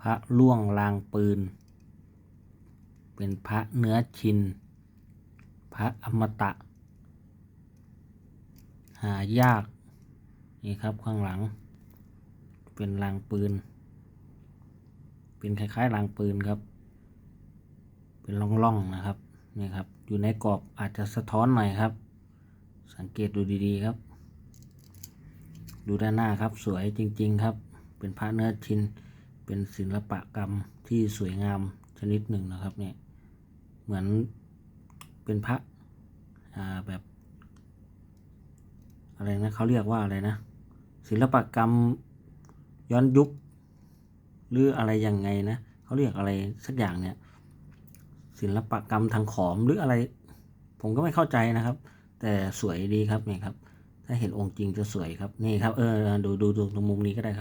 พระล่วงลางปืน เป็นพระเนื้อชิน พระอมตะ หายาก นี่ครับข้างหลัง เป็นลางปืน เป็นคล้ายๆลางปืนครับ เป็นร่องๆนะครับ นี่ครับ อยู่ในกรอบอาจจะสะท้อนหน่อยครับ สังเกตดูดีๆครับ ดูด้านหน้าครับสวยจริงๆครับ เป็นพระเนื้อชิน เป็นศิลปกรรมที่สวยงามชนิดหนึ่งนะครับเนี่ยเหมือนเป็นพระแบบ อะไรนะเขาเรียกว่าอะไรนะ ศิลปกรรมย้อนยุค หรืออะไรยังไงนะเขาเรียกอะไรสักอย่างเนี่ย ศิลปกรรมทางขอมหรืออะไร ผมก็ไม่เข้าใจนะครับ แต่สวยดีครับนี่ครับ ถ้าเห็นองค์จริงจะสวยครับนี่ครับเออดูดูดูตรงมุมนี้ก็ได้ครับ